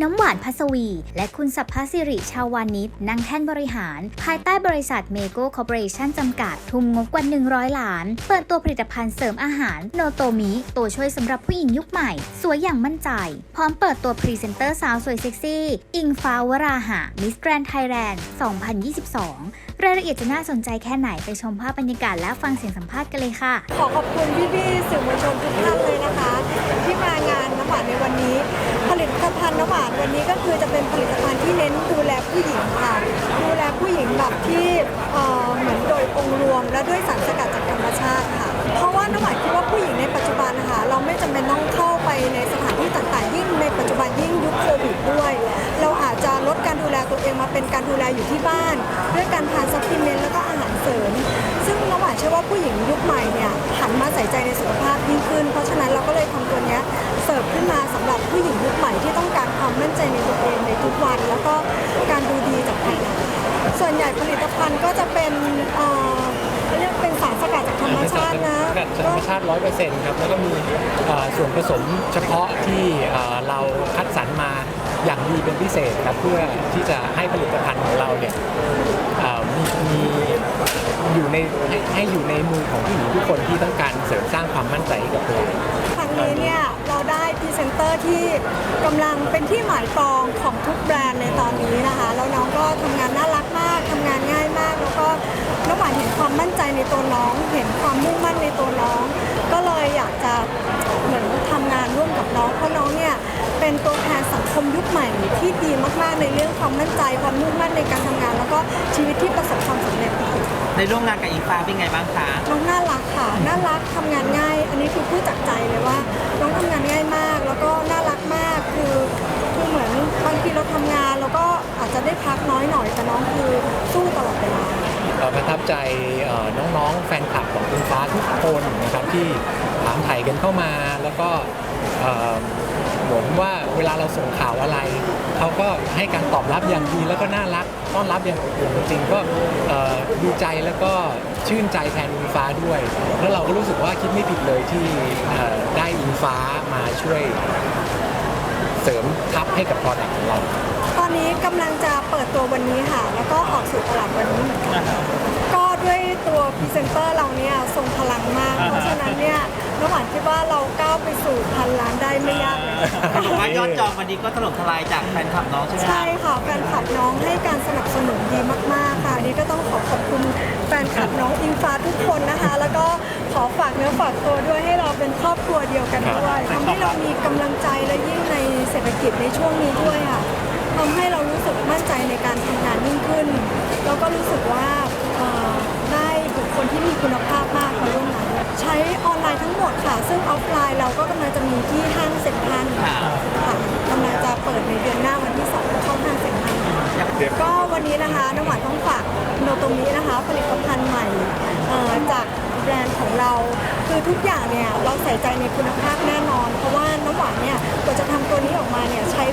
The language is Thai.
น้ำหวานพัสวี และคุณสัพพสิริชาววานิชนั่งแท่นบริหาร ภายใต้บริษัทเมโกคอร์ปอเรชั่นจำกัด ทุ่มงบกว่า 100 ล้าน เปิดตัวผลิตภัณฑ์เสริมอาหาร โนโตมิตัวช่วยสำหรับผู้หญิงยุคใหม่ สวยอย่างมั่นใจ พร้อมเปิดตัวพรีเซนเตอร์สาวสวยเซ็กซี่ อิงฟ้าวราหะมิสแกรนไทยแลนด์ 2022 รายละเอียดจะน่าสนใจแค่ไหนไปชมภาพบรรยากาศและฟังเสียงสัมภาษณ์กันเลยค่ะ ขอขอบคุณพี่ๆสื่อมวลชนทุกท่านเลยนะคะ ที่มางานน้ำหวานในวันนี้ วันนี้ก็คือจะเป็นผลิตภัณฑ์ที่เน้นดูแลผู้หญิงค่ะ ดูแลผู้หญิงแบบที่เอ่อเหมือนโดยองค์รวม และด้วยสารสกัดจากธรรมชาติค่ะ เพราะว่าน้ำหวานคิดว่าผู้หญิงในปัจจุบันนะคะเราไม่จำเป็นต้องเข้าไปในสถานที่ต่างๆ ยิ่งในปัจจุบันยิ่งยุคโควิดด้วย เราอาจจะลดการดูแลตัวเองมาเป็นการดูแลอยู่ที่บ้าน ด้วยการทานซัพพลีเมนต์แล้วก็อาหารเสริม ซึ่งน้ำหวานเชื่อว่าผู้หญิงยุคใหม่เนี่ยหันมาใส่ใจในสุขภาพยิ่งขึ้น เพราะฉะนั้นเราก็เลยทำตัวเนี้ยเสิร์ฟขึ้นมาสำหรับผู้หญิงยุคใหม่ ใจในตัวเองในทุกวัน แล้วก็การดูดีจากภายในส่วนใหญ่ผลิตภัณฑ์ก็จะเป็นเอ่อเรียกเป็นสารสกัดจากธรรมชาตินะจากธรรมชาติ100%ครับ แล้วก็มีเอ่อส่วนผสมเฉพาะที่เอ่อเราคัดสรรมาอย่างดีเป็นพิเศษครับ เพื่อที่จะให้ผลิตภัณฑ์ของเราเนี่ยเอ่อมีมีอยู่ในให้ให้อยู่ในมือของผู้หญิงทุกคนที่ต้องการเสริมสร้างความมั่นใจให้กับตัวเอง ครั้งนี้เนี่ยเราได้พรีเซนเตอร์ที่กำลัง เป็นที่หมายปองของทุกแบรนด์ในตอนนี้นะคะ แล้วน้องก็ทำงานน่ารักมากทำงานง่ายมาก แล้วก็น้ำหวานเห็นความมั่นใจในตัวน้อง เห็นความมุ่งมั่นในตัวน้อง ก็เลยอยากจะเหมือนทำงานร่วมกับน้องเพราะน้องเนี่ยเป็นตัวแทนสังคมยุคใหม่ที่ดีมากๆในเรื่องความมั่นใจความมุ่งมั่นในการทำงาน แล้วก็ชีวิตที่ประสบความสำเร็จในร่วมงานกับอิงฟ้าเป็นไงบ้างคะน้องน่ารักค่ะน่ารักทำงานง่าย อันนี้คือพูดจากใจเลยว่า น้องทำงานง่ายมาก แล้วก็น่ารัก หน่อยแต่น้องคือสู้ตลอดเวลาเอ่อประทับใจน้องๆ แฟนคลับของคุณฟ้าทุกคนนะครับที่ถามไถ่กันเข้ามาแล้วก็เหมือนว่าเวลาเราส่งข่าวอะไร เขาก็ให้การตอบรับอย่างดีแล้วก็น่ารักต้อนรับอย่างอบอุ่นจริงๆก็ดีใจแล้วก็ชื่นใจแทนอิงฟ้าด้วย แล้วเราก็รู้สึกว่าคิดไม่ผิดเลยที่ได้อิงฟ้ามาช่วย เสริมทัพให้กับ product ของเรา ตอนนี้กำลังจะเปิดตัววันนี้ค่ะ แล้วก็ออกสู่ตลาดวันนี้เหมือนกันก็ด้วยตัวพรีเซนเตอร์เราเนี่ยทรงพลังมาก เพราะฉะนั้นเนี่ยน้ำหวานคิดว่าเราก้าวไปสู่พันล้านได้ไม่ยากเลยบอกว่ายอดจองวันนี้ก็ถล่มทลายจากแฟนคลับน้องใช่ไหมคะใช่ค่ะแฟนคลับน้องให้การสนับสนุนดีมากๆค่ะอันนี่ก็ต้องขอขอบคุณแฟนคลับน้องอิงฟ้าทุกคนนะคะ แล้วก็ขอฝากเนื้อฝากตัวด้วยให้เราเป็นครอบครัวเดียวกันด้วยทำให้เรามีกำลังใจและยิ่งใน เศรษฐกิจในช่วงนี้ด้วยค่ะทำให้เรารู้สึกมั่นใจในการทำงานยิ่งขึ้น แล้วก็รู้สึกว่าเอ่อได้บุคคลที่มีคุณภาพมากมาร่วมงานด้วยใช้ออนไลน์ทั้งหมดค่ะ ซึ่งออฟไลน์เราก็กำลังจะมีที่ห้างเซ็นทรัลค่ะค่ะกำลังจะเปิดในเดือนหน้าวันที่สองเข้าห้างเซ็นทรัลก็วันนี้นะคะน้ำหวานต้องฝากโนโตมินะคะผลิตภัณฑ์ใหม่ คือทุกอย่างเนี่ยเราใส่ใจในคุณภาพแน่นอน เพราะว่าน้ำหวานเนี่ยกว่าจะทำตัวนี้ออกมาเนี่ยใช้